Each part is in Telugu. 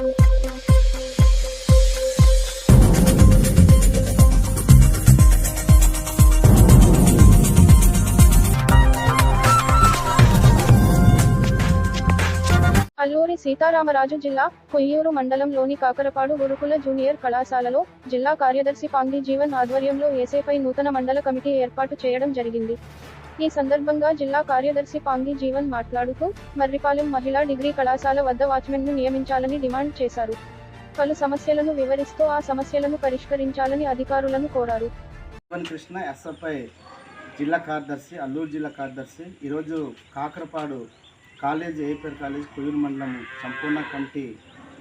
అల్లూరి సీతారామరాజు జిల్లా కొయ్యూరు మండలంలోని కాకరపాడు గురుకుల జూనియర్ కళాశాలలో జిల్లా కార్యదర్శి పాంగి జీవన్ ఆధ్వర్యంలో ఏసేపై నూతన మండల కమిటీ ఏర్పాటు చేయడం జరిగింది. ఈ సందర్భంగా జిల్లా కార్యదర్శి పాంగి జీవన్ మాట్లాడుతూ మర్రిపాలెం మహిళా డిగ్రీ కళాశాల వద్ద వాచ్మెన్ను నియమించాలని డిమాండ్ చేశారు. పలు సమస్యలను వివరిస్తూ ఆ సమస్యలను పరిష్కరించాలని అధికారులను కోరారు. కృష్ణ ఎస్ఎఫ్ఐ జిల్లా కార్యదర్శి అల్లూరు జిల్లా కార్యదర్శి. ఈరోజు Kakarapadu college APR college Koyyuru మండలం సంపూర్ణ కమిటీ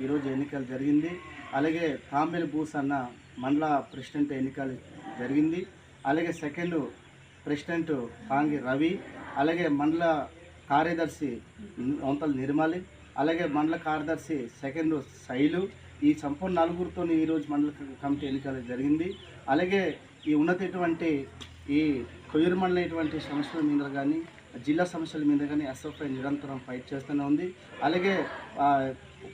ఈరోజు ఎన్నికలు జరిగింది. అలాగే తాంబేలు బూస్ అన్న మండల ప్రెసిడెంట్ ఎన్నికలు జరిగింది. అలాగే సెకండ్ ప్రెసిడెంట్ పాంగి రవి అలాగే మండల కార్యదర్శి వంతల నిర్మలి అలాగే మండల కార్యదర్శి సెకండ్ శైలు. ఈ సంపూర్ణ నలుగురితో ఈరోజు మండల కమిటీ ఎన్నికలు జరిగింది. అలాగే ఈ ఉన్నతటువంటి ఈ కొయ్యూరు మండలైనటువంటి సమస్యల మీద కానీ జిల్లా సమస్యల మీద కానీ ఎస్ఎఫ్ఐ నిరంతరం ఫైట్ చేస్తూనే ఉంది. అలాగే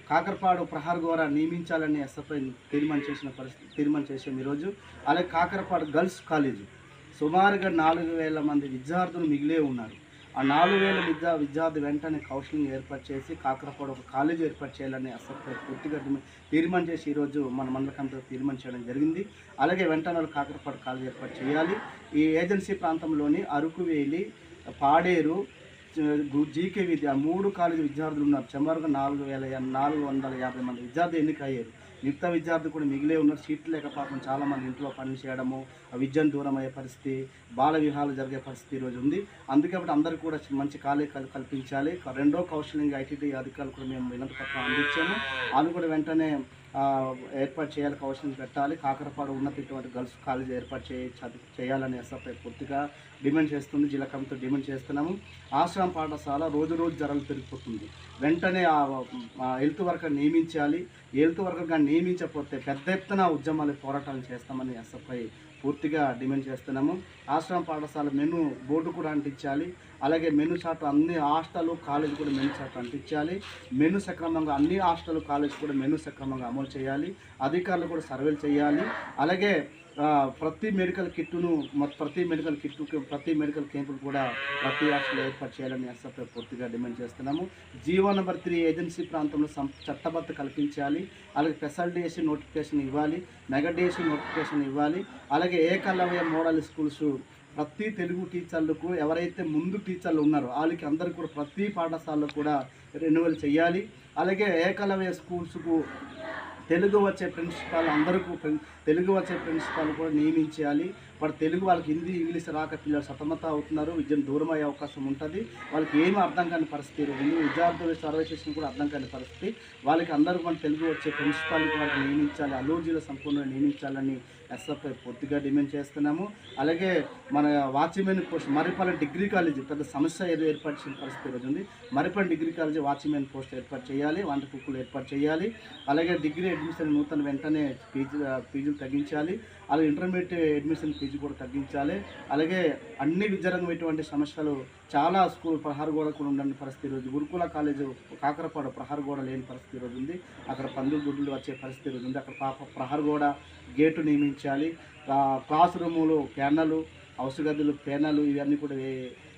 కాకరపాడు ప్రహార్ ద్వారా నియమించాలని ఎస్ఎఫ్ఐ తీర్మానం చేసిన పరిస్థితి తీర్మానం చేసాం ఈరోజు అలాగే కాకరపాడు గర్ల్స్ కాలేజీ. సుమారుగా నాలుగు వేల మంది విద్యార్థులు మిగిలే ఉన్నారు. ఆ నాలుగు వేల విద్యా విద్యార్థి వెంటనే కౌన్సిలింగ్ ఏర్పాటు చేసి కాకరపాడు ఒక కాలేజ్ ఏర్పాటు చేయాలని అసలు పూర్తిగా తీర్మానం చేసి ఈరోజు మన మండల తీర్మానం చేయడం జరిగింది. అలాగే వెంటనే వాళ్ళు కాకరపాడు కాలేజ్ ఏర్పాటు చేయాలి. ఈ ఏజెన్సీ ప్రాంతంలోని అరకువేలి పాడేరు జీకే విద్య మూడు కాలేజీ విద్యార్థులు ఉన్నారు. సుమారుగా నాలుగు వేల నాలుగు వందల యాభై మంది విద్యార్థులు ఎన్నికయ్యారు. మిగతా విద్యార్థులు కూడా మిగిలే ఉన్నారు. సీట్లు లేక పాపం చాలా మంది ఇంట్లో పని చేయడము ఆ విద్యను దూరం అయ్యే పరిస్థితి బాల వివాహాలు జరిగే పరిస్థితి ఈరోజు ఉంది. అందుకే కాబట్టి అందరూ కూడా మంచి ఖాళీ కల్- కల్పించాలి. రెండో కౌన్సిలింగ్ ఐటీటీ అధికారులు కూడా మేము వినతి పత్రం అందించాము. వాళ్ళు కూడా వెంటనే ఏర్పాటు చేయాలి కౌన్సిలింగ్ పెట్టాలి. కాకరపాడు ఉన్నటువంటి గర్ల్స్ కాలేజ్ ఏర్పాటు చేయ చేయాలని ఎస్ఎఫ్ఐ పూర్తిగా డిమాండ్ చేస్తుంది. జిల్లా కమిటీ డిమాండ్ చేస్తున్నాము. ఆశ్రమ పాఠశాల రోజు రోజు ధరలు పెరిగిపోతుంది. వెంటనే ఆ ఆ హెల్త్ వర్కర్ నియమించాలి. హెల్త్ వర్కర్గా నియమించకపోతే పెద్ద ఎత్తున ఉద్యమాలు పోరాటాలు చేస్తామని ఎస్ఎఫ్ఐ పూర్తిగా డిమాండ్ చేస్తున్నాము. ఆశ్రమ పాఠశాల మెను బోర్డు కూడా అంటించాలి. అలాగే మెను చార్ట్ అన్ని హాస్టల్ కాలేజ్ కూడా మెను చార్ట్ అంటించాలి. మెను సక్రమంగా అన్ని హాస్టల్ కాలేజ్ కూడా మెను సక్రమంగా అమలు చేయాలి. అధికారులు కూడా సర్వేలు చేయాలి. అలాగే ప్రతి మెడికల్ కిట్టును ప్రతి మెడికల్ కిట్టు ప్రతి మెడికల్ క్యాంపులు కూడా ప్రతి హాస్టల్ ఏర్పాటు చేయాలని ఎస్ఎఫ్ఐ పూర్తిగా డిమాండ్ చేస్తున్నాము. జీవో నెంబర్ త్రీ ఏజెన్సీ ప్రాంతంలో చట్టబద్ధ కల్పించాలి. అలాగే స్పెషల్ డిఎస్సీ నోటిఫికేషన్ ఇవ్వాలి. నెగడేషన్ నోటిఫికేషన్ ఇవ్వాలి. అలాగే ఏకలవ్య మోడల్ స్కూల్స్ ప్రతి తెలుగు టీచర్లకు ఎవరైతే ముందు టీచర్లు ఉన్నారో వాళ్ళకి అందరికీ కూడా ప్రతి పాఠశాలలో కూడా రెన్యువల్ చేయాలి. అలాగే ఏకలవ్య స్కూల్స్కు తెలుగు వచ్చే ప్రిన్సిపాల్ అందరికీ ప్రిన్- తెలుగు వచ్చే ప్రిన్సిపాల్ కూడా నియమించాలి వాడు తెలుగు వాళ్ళకి హిందీ ఇంగ్లీష్ రాక పిల్లలు సతమత అవుతున్నారు. విద్యను దూరం అయ్యే అవకాశం ఉంటుంది. వాళ్ళకి ఏమీ అర్థం కాని పరిస్థితి ఉంది విద్యార్థుల సర్వే చేసిన కూడా అర్థం కాని పరిస్థితి. వాళ్ళకి అందరూ మన తెలుగు వచ్చే ప్రిన్సిపాల్ వాళ్ళకి నియమించాలి. అల్లూరు జిల్లా సంపూర్ణంగా నియమించాలని ఎస్ఎఫ్ఐ పూర్తిగా డిమాండ్ చేస్తున్నాము. అలాగే మన watchman post Maripalli degree college పెద్ద సమస్య ఏదో ఏర్పాటు చేసిన పరిస్థితి ఈరోజు ఉంది. Maripalli degree college watchman post ఏర్పాటు చేయాలి. వంట కుక్కులు ఏర్పాటు చేయాలి. అలాగే డిగ్రీ అడ్మిషన్ నూతన వెంటనే ఫీజు ఫీజులు తగ్గించాలి. అలాగే ఇంటర్మీడియట్ అడ్మిషన్ ఫీజు కూడా తగ్గించాలి. అలాగే అన్ని విద్యారంగమైనటువంటి సమస్యలు చాలా స్కూల్ ప్రహార గోడ కూడా ఉండని పరిస్థితి ఈరోజు. గురుకుల కాలేజు కాకరపాడు ప్రహార గోడ లేని పరిస్థితి ఈరోజు ఉంది. అక్కడ పందులు గుడ్లు వచ్చే పరిస్థితి ఈరోజు ఉంది. అక్కడ పాప ప్రహార గోడ గేటు నియమించాలి. క్లాస్ రూములు ప్యానలు హౌస్ గదులు ప్యానలు ఇవన్నీ కూడా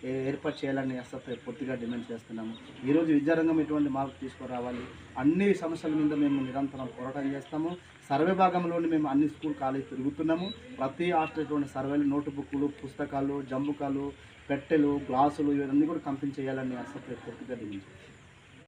ఏర్పాటు చేయాలని ఎస్ఎఫ్ఐ పూర్తిగా డిమాండ్ చేస్తున్నాము. ఈరోజు విద్యారంగం ఎటువంటి మార్పు తీసుకురావాలి? అన్ని సమస్యల మీద మేము నిరంతరం పోరాటం చేస్తాము. సర్వే భాగంలోని మేము అన్ని స్కూల్ కాలేజ్ తిరుగుతున్నాము. ప్రతి హాస్టల్ సర్వేలు నోట్బుక్లు పుస్తకాలు జంబుకాలు పెట్టెలు గ్లాసులు ఇవన్నీ కూడా కంపెనీ చేయాలని ఎస్ఎఫ్ఐ పూర్తిగా డిమాండ్